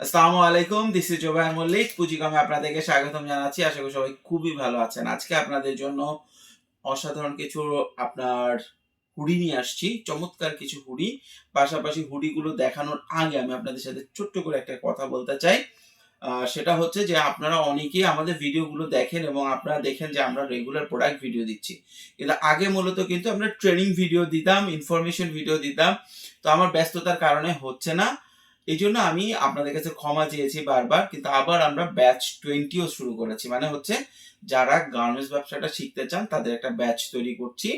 আসসালামু আলাইকুম this is Jubayer Mallick পুঁজিকমে আপনাদেরকে স্বাগতম জানাচ্ছি। আশা করি সবাই খুবই ভালো আছেন। আজকে আপনাদের জন্য অসাধারণ কিছু আপনার হুডি নিয়ে আসছি, চমৎকার কিছু হুডি। পাশাপাশি হুডিগুলো দেখানোর আগে আমি আপনাদের সাথে ছোট্ট করে একটা কথা বলতে চাই। সেটা হচ্ছে যে আপনারা অনেকেই আমাদের ভিডিওগুলো দেখেন এবং আপনারা দেখেন যে আমরা রেগুলার প্রোডাক্ট ভিডিও দিচ্ছি। কিন্তু আগে মূলত কিন্তু আমরা ট্রেনিং ভিডিও দিতাম ইনফরমেশন ভিডিও দিতাম। তো আমার ব্যস্ততার কারণে হচ্ছে না। এই জন্য আমি আপনাদের কাছে ক্ষমা চেয়েছি বারবার, কিন্তু আবার আমরা ব্যাচ টোয়েন্টিও শুরু করেছি। মানে হচ্ছে যারা গার্মেন্টস ব্যবসাটা শিখতে চান, তাদের একটা ব্যাচ তৈরি করছি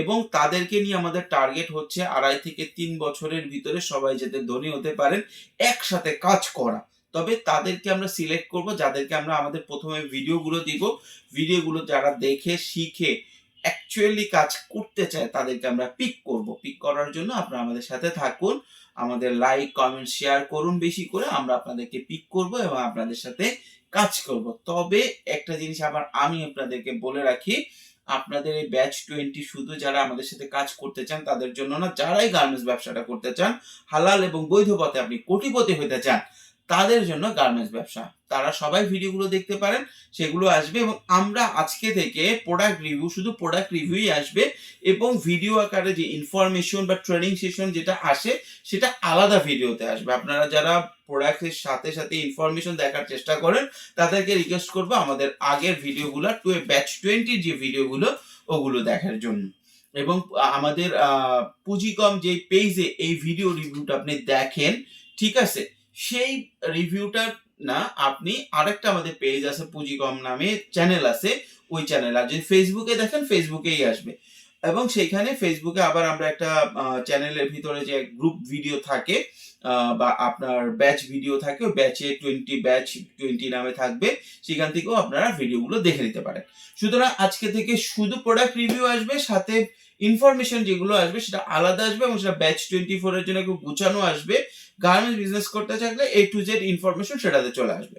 এবং তাদেরকে নিয়ে আমাদের টার্গেট হচ্ছে আড়াই থেকে তিন বছরের ভিতরে সবাই যাতে ধনী হতে পারেন, একসাথে কাজ করা। তবে তাদেরকে আমরা সিলেক্ট করব, যাদেরকে আমরা আমাদের প্রথমে ভিডিওগুলো দিব। ভিডিওগুলো যারা দেখে, শিখে অ্যাকচুয়ালি কাজ করতে চায়, তাদেরকে আমরা পিক করব। পিক করার জন্য আপনারা আমাদের সাথে থাকুন। আমাদের লাইক কমেন্ট শেয়ার করুন বেশি করে। আমরা আপনাদেরকে পিক করব এবং আপনাদের সাথে কাজ করব। তবে একটা জিনিস আবার আমি আপনাদেরকে বলে রাখি, আপনাদের এই ব্যাচ টোয়েন্টি শুধু যারা আমাদের সাথে কাজ করতে চান, তাদের জন্য না, যারাই গার্মেন্টস ব্যবসাটা করতে চান, হালাল এবং বৈধ পথে আপনি কোটিপতি হতে চান তাদের জন্য গার্মেন্টস ব্যবসা। তারা সবাই ভিডিওগুলো দেখতে পারেন সেগুলো আসবে এবং আমরা আজকে থেকে প্রোডাক্ট রিভিউ শুধু প্রোডাক্ট রিভিউই আসবে এবং ভিডিও আকারে যে ইনফরমেশন বা ট্রেনিং সেশন যেটা আসে সেটা আলাদা ভিডিওতে আসবে। আপনারা যারা প্রোডাক্টের সাথে সাথে ইনফরমেশন দেখার চেষ্টা করেন তাদেরকে রিকোয়েস্ট করব আমাদের আগের ভিডিওগুলো টু ব্যাচ টোয়েন্টির যে ভিডিওগুলো ওগুলো দেখার জন্য। এবং আমাদের আহ, পুঁজিকম যে পেজে এই ভিডিও রিভিউটা আপনি দেখেন ঠিক আছে? সেই রিভিউটা না, আপনি আরেকটা আমাদের পেজ আছে পুঁজিকম নামে চ্যানেল আছে, ওই চ্যানেল আর যদি ফেসবুকে দেখেন ফেসবুকেই আসবে। এবং সেইখানে ফেসবুকে আবার আমরা একটা চ্যানেলের ভিতরে যে গ্রুপ ভিডিও থাকে বা আপনার ব্যাচ ভিডিও থাকে, ওই ব্যাচে টোয়েন্টি ব্যাচ টোয়েন্টি নামে থাকবে। সেখান থেকেও আপনারা ভিডিওগুলো দেখে নিতে পারেন। সুতরাং আজকে থেকে শুধু প্রোডাক্ট রিভিউ আসবে, সাথে ইনফরমেশন যেগুলো আসবে সেটা আলাদা আসবে এবং সেটা ব্যাচ টোয়েন্টি ফোর এর জন্য একটু গুছানো আসবে। গার্মেন্টস বিজনেস করতে চাইলে এ টু জেড ইনফরমেশন সেটাতে চলে আসবে।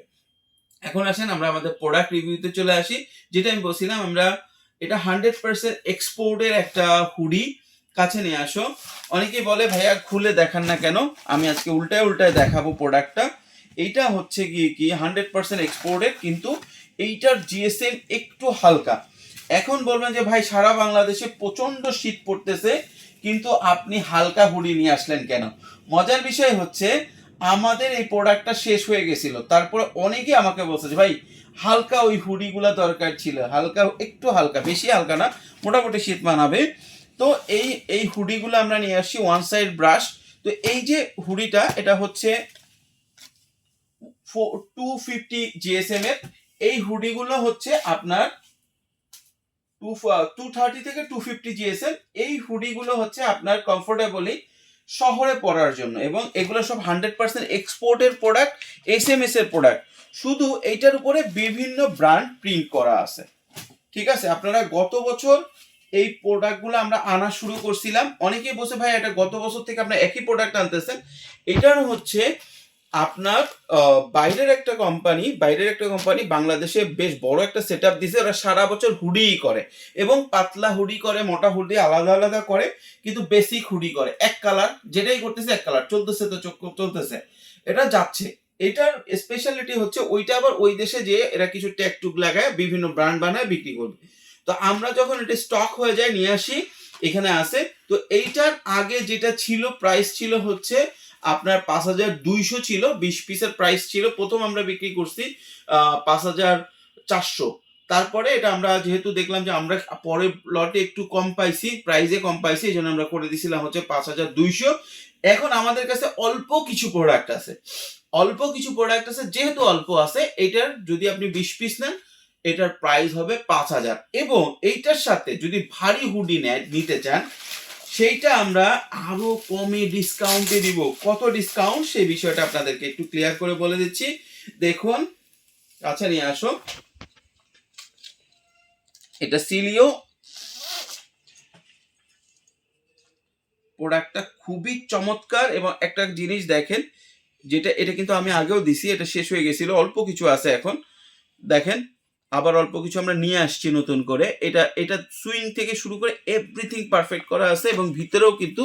এখন আসেন আমরা আমাদের প্রোডাক্ট রিভিউতে চলে আসি। যেটা আমি বলছিলাম, আমরা এটা হান্ড্রেড পার্সেন্ট এক্সপোর্টের একটা হুডি কাছে নিয়ে আসো। অনেকেই বলে, ভাইয়া, খুলে দেখান না কেন? আমি আজকে উল্টায় উল্টায় দেখাবো প্রোডাক্টটা এইটা হচ্ছে গিয়ে কি হান্ড্রেড পার্সেন্ট এক্সপোর্টের কিন্তু এইটার জিএসএম একটু হালকা। এখন বলবেন যে, ভাই, সারা বাংলাদেশে প্রচণ্ড শীত পড়তেছে, কিন্তু আপনি হালকা হুডি নিয়ে আসলেন কেন? মজার বিষয় হচ্ছে, আমাদের এই প্রোডাক্টটা শেষ হয়ে গেছিল। তারপরে অনেকে আমাকে বলছে যে, ভাই, হালকা ওই হুডিগুলা দরকার ছিল। হালকা, একটু হালকা, বেশি হালকা না, মোটামুটি শীত মানাবে। তো এই এই হুডিগুলো আমরা নিয়ে আসছি ওয়ান সাইড ব্রাশ তো এই যে হুডিটা, এটা হচ্ছে টু ফিফটি জিএসএম এর। এই হুডিগুলো হচ্ছে আপনার টু টু থার্টি থেকে টু ফিফটি জিএসএম এই হুডিগুলো হচ্ছে আপনার কমফোর্টেবলি শহরে পরার জন্য এবং এগুলো সব হান্ড্রেড পার্সেন্ট এক্সপোর্টের প্রোডাক্ট এস এম এস এর প্রোডাক্ট শুধু এইটার উপরে বিভিন্ন ব্র্যান্ড প্রিন্ট করা আছে। ঠিক আছে? আপনারা গত বছর এই প্রোডাক্টগুলো আমরা আনা শুরু করছিলাম। অনেকেই বসে ভাই, এটা গত বছর থেকে আপনার একই প্রোডাক্ট আনতেছেন। এটার হচ্ছে আপনার বাইরের একটা কোম্পানি বাইরের একটা কোম্পানি বাংলাদেশে বেশ বড় একটা সেট আপ দিছে ওরা সারা বছর হুডিই করে এবং পাতলা হুডি করে, মোটা হুডি আলাদা আলাদা করে, কিন্তু বেসিক হুডি করে। এক কালার যেটাই করতেছে এক কালার চলতেছে তো চলতেছে। এটা যাচ্ছে। এটার স্পেশালিটি হচ্ছে ওইটা আবার ওই দেশে যে এরা কিছু ট্যাগ টুক লাগায়, বিভিন্ন ব্র্যান্ড বানায়, বিক্রি করবে। তো আমরা যখন এটা স্টক হয়ে যায়, নিয়ে আসি, এখানে আসে। তো এইটার আগে যেটা ছিল প্রাইস ছিল হচ্ছে আপনার পাঁচ হাজার দুইশো ছিল, বিশ পিসের প্রাইস ছিল, প্রথম আমরা বিক্রি করছি পাঁচ হাজার চারশো। তারপরে এটা আমরা যেহেতু দেখলাম যে আমরা পরের লটে একটু কম পাইছি প্রাইসে কম পাইছি এই জন্য আমরা করে দিছিলাম হচ্ছে পাঁচ হাজার দুইশো। এখন আমাদের কাছে অল্প কিছু প্রোডাক্ট আছে। অল্প কিছু প্রোডাক্ট আছে, যেহেতু অল্প আছে, এটার যদি আপনি বিশ পিস নেন, এটার প্রাইস হবে পাঁচ হাজার। এবং এইটার সাথে যদি ভারী হুডি নেয়, নিতে চান সেইটা আমরা আরও কমে ডিসকাউন্টে দিব। কত ডিসকাউন্ট সেই বিষয়টা আপনাদেরকে একটু ক্লিয়ার করে বলে দিচ্ছি। দেখুন আচ্ছা নিয়ে আসো। এটা সিলিও প্রোডাক্টটা খুবই চমৎকার এবং একটা জিনিস দেখেন, যেটা, এটা কিন্তু আমি আগেও দিছি, এটা শেষ হয়ে গেছিল, অল্প কিছু আছে এখন। দেখেন আবার অল্প কিছু আমরা নিয়ে আসছি নতুন করে। এটা এটা সুইং থেকে শুরু করে এভরিথিং পারফেক্ট করা আছে এবং ভিতরেও কিন্তু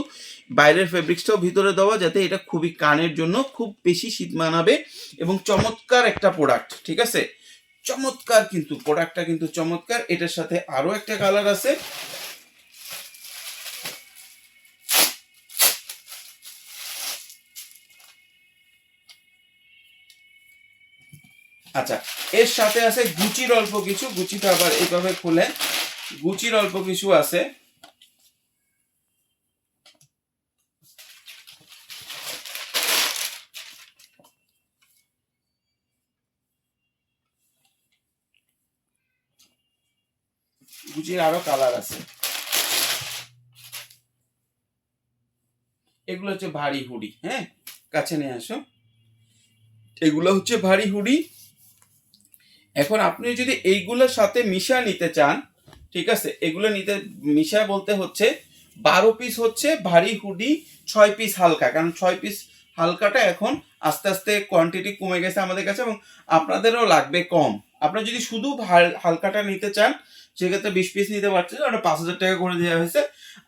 বাইরের ফেব্রিক্সটাও ভিতরে দেওয়া যাতে এটা খুবই কানের জন্য খুব বেশি শীত মানাবে এবং চমৎকার একটা প্রোডাক্ট ঠিক আছে? চমৎকার কিন্তু প্রোডাক্টটা কিন্তু চমৎকার। এটার সাথে আরও একটা কালার আছে। আচ্ছা এর সাথে আছে গুচির অল্প কিছু, গুচিটা আবার এইভাবে খুলে। গুচির অল্প কিছু আছে। গুচির আরও কালার আছে। এগুলো হচ্ছে ভারী হুডি হ্যাঁ? কাছে নিয়ে আসো। এগুলো হচ্ছে ভারী হুডি। এখন আপনি যদি এইগুলোর সাথে মিশা নিতে চান, ঠিক আছে, এগুলো নিতে, মিশা বলতে হচ্ছে বারো পিস হচ্ছে ভারী হুডি, ছয় পিস হালকা, কারণ ছয় পিস হালকাটা এখন আস্তে আস্তে কোয়ান্টিটি কমে গেছে আমাদের কাছে এবং আপনাদেরও লাগবে কম। আপনারা যদি শুধু হালকাটা নিতে চান, সেক্ষেত্রে বিশ পিস নিতে পারছেন, ওটা পাঁচ হাজার টাকা করে দেওয়া হয়েছে।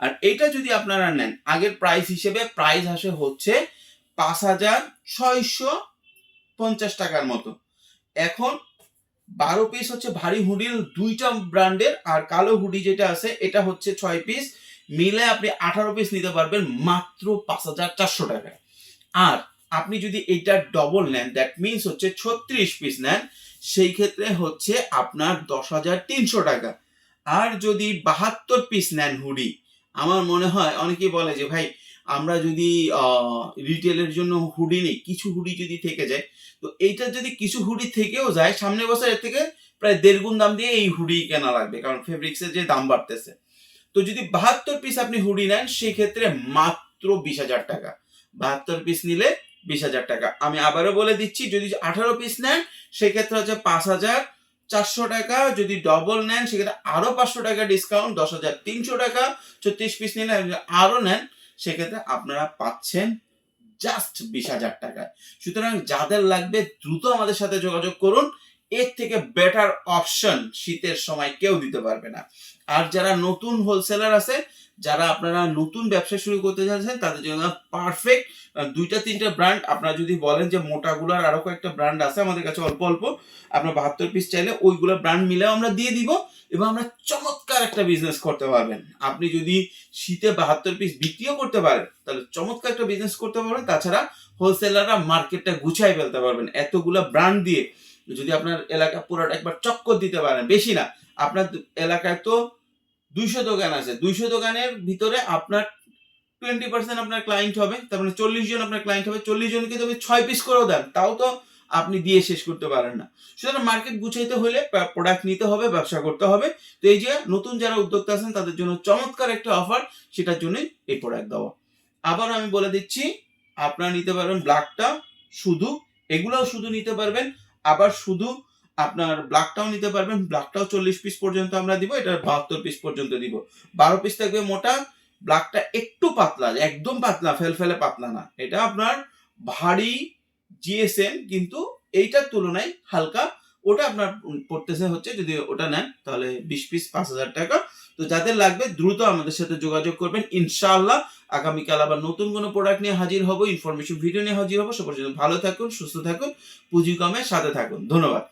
আর এইটা যদি আপনারা নেন, আগের প্রাইস হিসেবে প্রাইস আসে হচ্ছে পাঁচ হাজার ছয়শো পঞ্চাশ টাকার মতো। এখন বারো পিস হচ্ছে ভারী হুডির দুইটা ব্র্যান্ডের, আর কালো হুডি যেটা আছে, এটা হচ্ছে ছয় পিস মিলে আপনি আঠারো পিস নিতে পারবেন মাত্র পাঁচ হাজার চারশো টাকায় আর আপনি যদি এইটা ডবল নেন দ্যাট মিনস হচ্ছে ছত্রিশ পিস নেন, সেই ক্ষেত্রে হচ্ছে আপনার দশ হাজার তিনশো টাকা। আর যদি বাহাত্তর পিস নেন হুডি, আমার মনে হয়, অনেকেই বলে যে, ভাই আমরা যদি রিটেলের জন্য হুডি নেই, কিছু হুডি যদি থেকে যায়, তো এইটা যদি কিছু হুডি থেকেও যায়, সামনের বছর এর থেকে প্রায় দেড় গুণ দাম দিয়ে এই হুডি কেনা লাগবে, কারণ ফেব্রিক্সের যে দাম বাড়তেছে। তো যদি বাহাত্তর পিস আপনি হুডি নেন, সেক্ষেত্রে মাত্র বিশ হাজার টাকা। বাহাত্তর পিস নিলে বিশ হাজার টাকা। আমি আবারও বলে দিচ্ছি, যদি আঠারো পিস নেন, সেক্ষেত্রে হচ্ছে পাঁচ হাজার চারশো টাকা। যদি ডবল নেন, সেক্ষেত্রে আরও পাঁচশো টাকা ডিসকাউন্ট দশ হাজার তিনশো টাকা। ছত্রিশ পিস নিলে যদি আরও নেন সেক্ষেত্রে আপনারা পাচ্ছেন জাস্ট বিশ হাজার টাকায়। সুতরাং যাদের লাগবে দ্রুত আমাদের সাথে যোগাযোগ করুন। এর থেকে বেটার অপশন শীতের সময় কেউ দিতে পারবে না। আর যারা নতুন হোলসেলার আছে, যারা আপনারা নতুন ব্যবসা শুরু করতে চাচ্ছেন তাদের জন্য পারফেক্ট দুইটা তিনটা ব্র্যান্ড আপনারা যদি বলেন যে মোটাগুলার আরও কয়েকটা ব্র্যান্ড আছে আমাদের কাছে অল্প অল্প আপনার বাহাত্তর পিস চাইলে ওইগুলো ব্র্যান্ড মিলেও আমরা দিয়ে দিব এবং আমরা চমৎকার একটা বিজনেস করতে পারবেন। আপনি যদি শীতে বাহাত্তর পিস বিক্রিও করতে পারেন, তাহলে চমৎকার একটা বিজনেস করতে পারবেন। তাছাড়া হোলসেলাররা মার্কেটটা গুছাই ফেলতে পারবেন। এতগুলা ব্র্যান্ড দিয়ে যদি আপনার এলাকা পুরোটা একবার চক্কর দিতে পারেন, বেশি না। আপনার এলাকায় তো দুইশো দোকান আছে। দুইশো দোকানের ভিতরে আপনার টোয়েন্টি পার্সেন্ট আপনার ক্লায়েন্ট হবে, তার মানে চল্লিশ জন আপনার ক্লায়েন্ট হবে। চল্লিশ জনকে যদি ছয় পিস করেও দেন, তাও তো আপনি দিয়ে শেষ করতে পারেন না। সুতরাং মার্কেট গুছাইতে হলে প্রোডাক্ট নিতে হবে, ব্যবসা করতে হবে। তো এই যে নতুন যারা উদ্যোক্তা আছেন, তাদের জন্য চমৎকার একটা অফার সেটার জন্যই এই প্রোডাক্ট দেওয়া। আবার আমি বলে দিচ্ছি, আপনারা নিতে পারবেন ব্ল্যাকটা শুধু। এগুলাও শুধু নিতে পারবেন আবার শুধু আপনার ব্ল্যাকটাও নিতে পারবেন ব্ল্যাকটাও চল্লিশ পিস পর্যন্ত আমরা দিব, এটা বাহাত্তর পিস পর্যন্ত দিব। বারো পিস থাকবে মোটা ব্ল্যাকটা একটু পাতলা, একদম পাতলা, ফেল ফেলে পাতলা না। এটা আপনার ভারী জিএসএম কিন্তু এইটার তুলনায় হালকা ওটা আপনার পড়তেছে হচ্ছে যদি ওটা নেন, তাহলে বিশ পিস পাঁচ হাজার টাকা। তো যাদের লাগবে দ্রুত আমাদের সাথে যোগাযোগ করবেন। ইনশাআল্লাহ আগামীকাল আবার নতুন কোনো প্রোডাক্ট নিয়ে হাজির হব ইনফরমেশন ভিডিও নিয়ে হাজির হব। সব পর্যন্ত ভালো থাকুন, সুস্থ থাকুন, পুঁজি কমে সাথে থাকুন। ধন্যবাদ।